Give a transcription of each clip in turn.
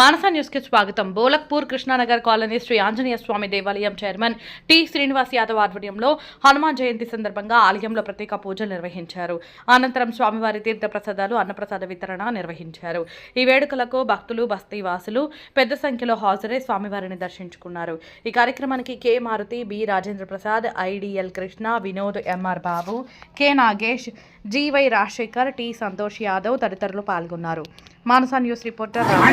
మానస న్యూస్కి స్వాగతం. బోలక్పూర్ కృష్ణానగర్ కాలనీ శ్రీ ఆంజనేయ స్వామి దేవాలయం చైర్మన్ టి శ్రీనివాస్ యాదవ్ ఆధ్వర్యంలో హనుమాన్ జయంతి సందర్భంగా ఆలయంలో ప్రత్యేక పూజలు నిర్వహించారు. అనంతరం స్వామివారి తీర్థ ప్రసాదాలు అన్నప్రసాద వితరణ నిర్వహించారు. ఈ వేడుకలకు భక్తులు బస్తీ వాసులు పెద్ద సంఖ్యలో హాజరై స్వామివారిని దర్శించుకున్నారు. ఈ కార్యక్రమానికి K Maruti B Rajendra Prasad IDL Krishna Vinod MR Babu K Nagesh GY Rajasekhar T Santosh Yadav తదితరులు పాల్గొన్నారు. Manasa news reporter Ram.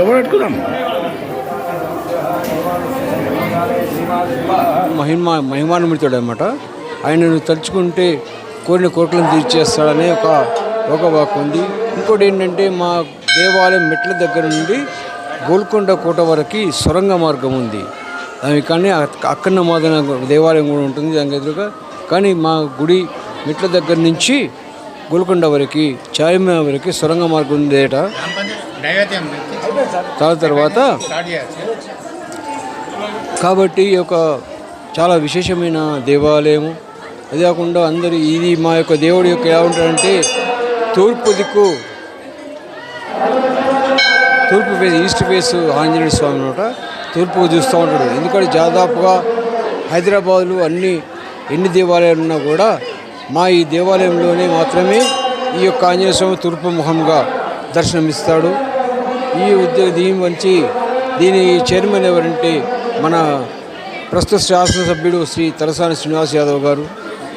ఎవరు పెట్టుకుందాం. మహిమ మహిమానుమితుడు అనమాట ఆయనను తలుచుకుంటే కోరిన కోరికలను తీర్చేస్తాడనే ఒక ఒక వాక్ ఉంది. ఇంకోటి ఏంటంటే మా దేవాలయం మెట్ల దగ్గర నుండి గోల్కొండ కోట వరకు సొరంగ మార్గం ఉంది. కానీ అక్క- అక్కన్న మాదన దేవాలయం కూడా ఉంటుంది దానికి ఎదురుగా కానీ మా గుడి మెట్ల దగ్గర నుంచి గోల్కొండ వరకు చార్మినార్ వరకు సొరంగ మార్గం ఉందేట ఏట. దాని తర్వాత కాబట్టి ఈ యొక్క చాలా విశేషమైన దేవాలయము. అదే కాకుండా అందరు ఇది మా యొక్క దేవుడి యొక్క ఎలా ఉంటాడంటే తూర్పు దిక్కు తూర్పు face east face Anjaneya Swamy అనమాట తూర్పు చూస్తూ ఉంటాడు. ఎందుకంటే దాదాపుగా హైదరాబాద్లో అన్ని ఎన్ని దేవాలయాలు ఉన్నా కూడా మా ఈ దేవాలయంలోనే మాత్రమే ఈ యొక్క ఆంజనేయ స్వామి తూర్పు ముఖంగా దర్శనమిస్తాడు. ఈ ఉద్యోగ దీని మంచి దీని చైర్మన్ ఎవరంటే మన ప్రస్తుత శాసనసభ్యుడు శ్రీ తలసాని శ్రీనివాస్ యాదవ్ గారు.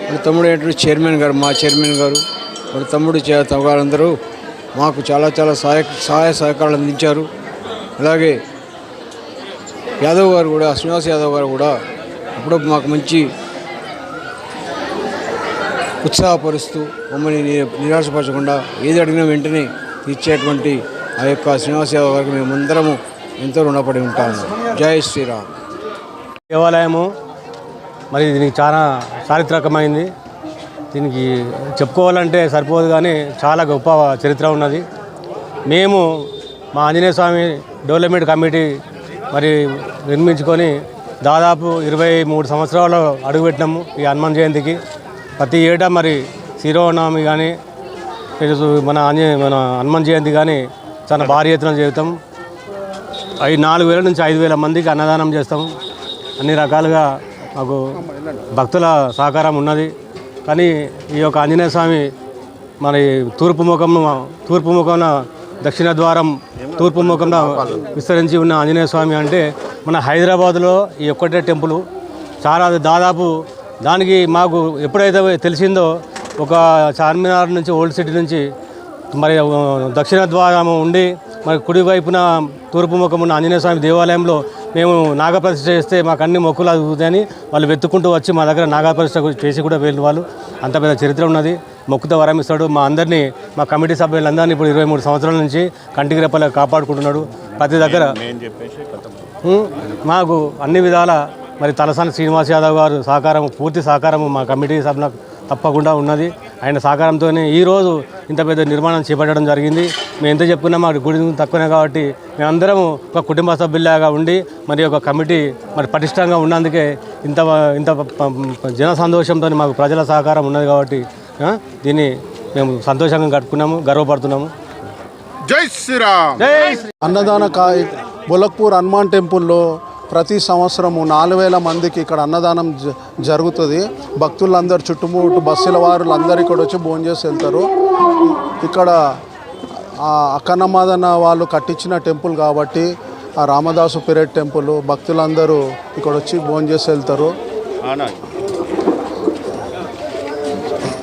మన తమ్ముడు ఏంటంటే చైర్మన్ గారు మా చైర్మన్ గారు మన తమ్ముడు చే- గారందరూ మాకు చాలా చాలా సహాయ సహాయ సహకారాలు అందించారు. అలాగే యాదవ్ గారు కూడా శ్రీనివాస్ యాదవ్ గారు కూడా అప్పుడు మాకు మంచి ఉత్సాహపరుస్తూ మమ్మల్ని నిరాశపరచకుండా ఏది అడిగినా వెంటనే తీర్చేటువంటి ఆ యొక్క శ్రీనివాస్ యాదవ్ గారికి మేమందరము ఎంతో రుణపడి ఉంటాము. జై శ్రీరామ్. దేవాలయము మరి దీనికి చాలా చారిత్రకమైంది దీనికి చెప్పుకోవాలంటే సరిపోదు కానీ చాలా గొప్ప చరిత్ర ఉన్నది. మేము మా ఆంజనేయ స్వామి డెవలప్మెంట్ కమిటీ మరి నిర్మించుకొని దాదాపు ఇరవై మూడు సంవత్సరాలు అడుగుపెట్టినాము ఈ హనుమాన్ జయంతికి. ప్రతి ఏటా మరి శిరోనామి కానీ మన మన హనుమాన్ జయంతి కానీ చాలా భారీ ఎత్తున చేస్తాం ఐదు నాలుగు వేల నుంచి ఐదు వేల మందికి అన్నదానం చేస్తాం. అన్ని రకాలుగా మాకు భక్తుల సహకారం ఉన్నది. కానీ ఈ యొక్క ఆంజనేయ స్వామి మరి తూర్పు ముఖం తూర్పు ముఖంన దక్షిణ ద్వారం తూర్పు ముఖంలో విస్తరించి ఉన్న ఆంజనేయ స్వామి అంటే మన హైదరాబాద్లో ఈ ఒక్కటే టెంపుల్. చాలా దాదాపు దానికి మాకు ఎప్పుడైతే తెలిసిందో ఒక చార్మినార్ నుంచి ఓల్డ్ సిటీ నుంచి మరి దక్షిణ ద్వారం ఉండి మరి కుడివైపున తూర్పు ముఖం ఉన్న ఆంజనేయ స్వామి దేవాలయంలో మేము నాగప్రతిష్ఠ చేస్తే మాకు అన్ని మొక్కులు అదుగుతాయని వాళ్ళు వెతుక్కుంటూ వచ్చి మా దగ్గర నాగప్రతిష్ఠ చేసి కూడా వెళ్ళిన వాళ్ళు. అంత పెద్ద చరిత్ర ఉన్నది. మొక్కుతో వరం ఇస్తాడు. మా అందరినీ మా కమిటీ సభ్యులందరినీ ఇప్పుడు ఇరవై మూడు సంవత్సరాల నుంచి కంటికి రెప్పలా కాపాడుకుంటున్నాడు. ప్రతి దగ్గర మాకు అన్ని విధాల మరి తలసాని శ్రీనివాస్ యాదవ్ గారు సహకారం పూర్తి సహకారం మా కమిటీ సభ్యులకు తప్పకుండా ఉన్నది. ఆయన సహకారంతోనే ఈరోజు ఇంత పెద్ద నిర్మాణం చేపట్టడం జరిగింది. మేము ఎంత చెప్పుకున్నా మాకు గుడి తక్కువనే కాబట్టి మేమందరం ఒక కుటుంబ సభ్యులాగా ఉండి మరి ఒక కమిటీ మరి పటిష్టంగా ఉన్నందుకే ఇంత ఇంత జన సంతోషంతో మాకు ప్రజల సహకారం ఉన్నది కాబట్టి దీన్ని మేము సంతోషంగా కట్టుకున్నాము గర్వపడుతున్నాము. జై శ్రీరామ్! జై అన్నదాన కా బొలక్పూర్ హనుమాన్ టెంపుల్లో ప్రతి సంవత్సరము నాలుగు వేల మందికి ఇక్కడ అన్నదానం జరుగుతుంది. భక్తులందరూ చుట్టుముట్టు బస్సుల వారు అందరు ఇక్కడ వచ్చి భోంచేసి వెళ్తారు. ఇక్కడ అక్కన్నమాదన్న అక్కన్నమాదన వాళ్ళు కట్టించిన టెంపుల్ కాబట్టి ఆ రామదాసు పిరెడ్ టెంపుల్ భక్తులందరూ ఇక్కడ వచ్చి భోంచేసి వెళ్తారు.